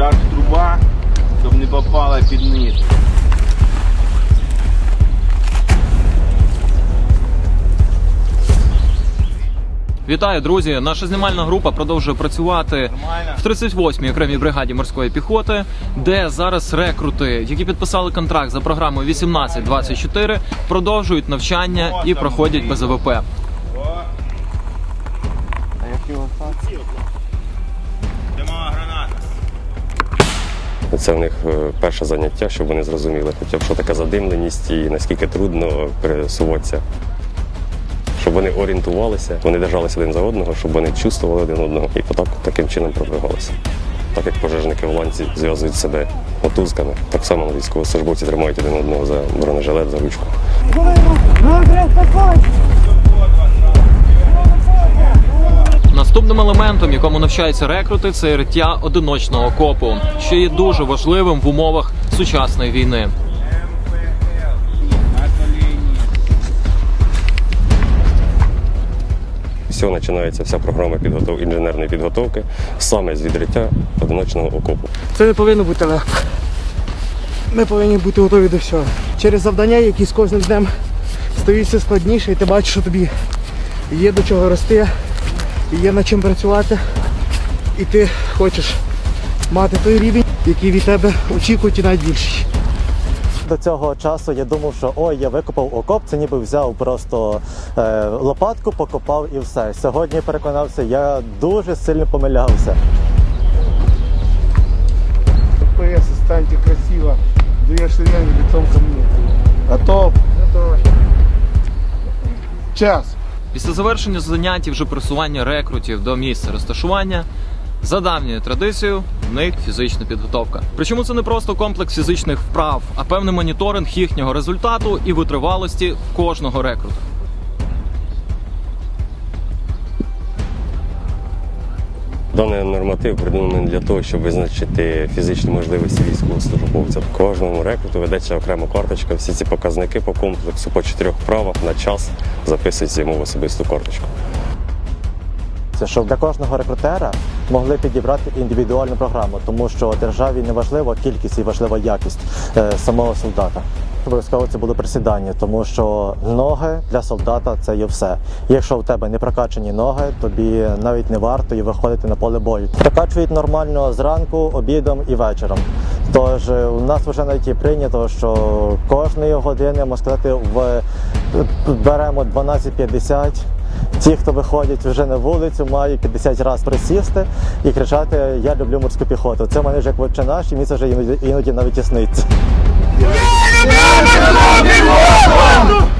шар труба, щоб не попала під низ. Вітаю, друзі! Наша знімальна група продовжує працювати в 38-й окремій бригаді морської піхоти, де зараз рекрути, які підписали контракт за програмою 18-24, продовжують навчання і проходять без АВП. О, граната? Це в них е, перше заняття, щоб вони зрозуміли, хоча б що таке задимленість і наскільки трудно пересуватися. Щоб вони орієнтувалися, вони держалися один за одного, щоб вони чувствували один одного і отак таким чином продвигалися. Так як пожежники в ланці зв'язують себе мотузками, так само військовослужбовці тримають один одного за бронежилет, за ручку. Наступним елементом, якому навчаються рекрути, це риття одиночного окопу, що є дуже важливим в умовах сучасної війни. Цього починається вся програма підготов... інженерної підготовки саме з відриття одиночного окопу. Це не повинно бути легко. Ми повинні бути готові до всього. Через завдання, які з кожним днем стають все складніше, і ти бачиш, що тобі є до чого рости, є над чим працювати, і ти хочеш мати той рівень, який від тебе очікують і навіть більший. До цього часу я думав, що ой, я викопав окоп, це ніби взяв просто е, лопатку, покопав і все. Сьогодні переконався, я дуже сильно помилявся. ПС, станьте красиво, две шеренги лицом ко мне. Готов? Готов. Час. Після завершення занять і вже просування рекрутів до місця розташування. За давньою традицією, в них фізична підготовка. Причому це не просто комплекс фізичних вправ, а певний моніторинг їхнього результату і витривалості кожного рекрута. Даний норматив придуманий для того, щоб визначити фізичні можливості військовослужбовця. Кожному рекруту ведеться окрема карточка. Всі ці показники по комплексу по чотирьох вправах на час записуються йому в особисту карточку. Це щоб для кожного рекрутера могли підібрати індивідуальну програму, тому що державі не важлива кількість і важлива якість е, самого солдата. Обов'язково це було присідання, тому що ноги для солдата це є все. Якщо в тебе не прокачані ноги, тобі навіть не варто і виходити на поле бою. Прокачують нормально зранку, обідом і вечором. Тож е, у нас вже навіть і прийнято, що кожної години, можна сказати, в беремо 12.50. Ті, хто виходять вже на вулицю, мають 50 разів присісти і кричати Я люблю морську піхоту. Це в мене вже як наш, і мені це вже іноді, навіть і. Flamengo! Flamengo! Flamengo!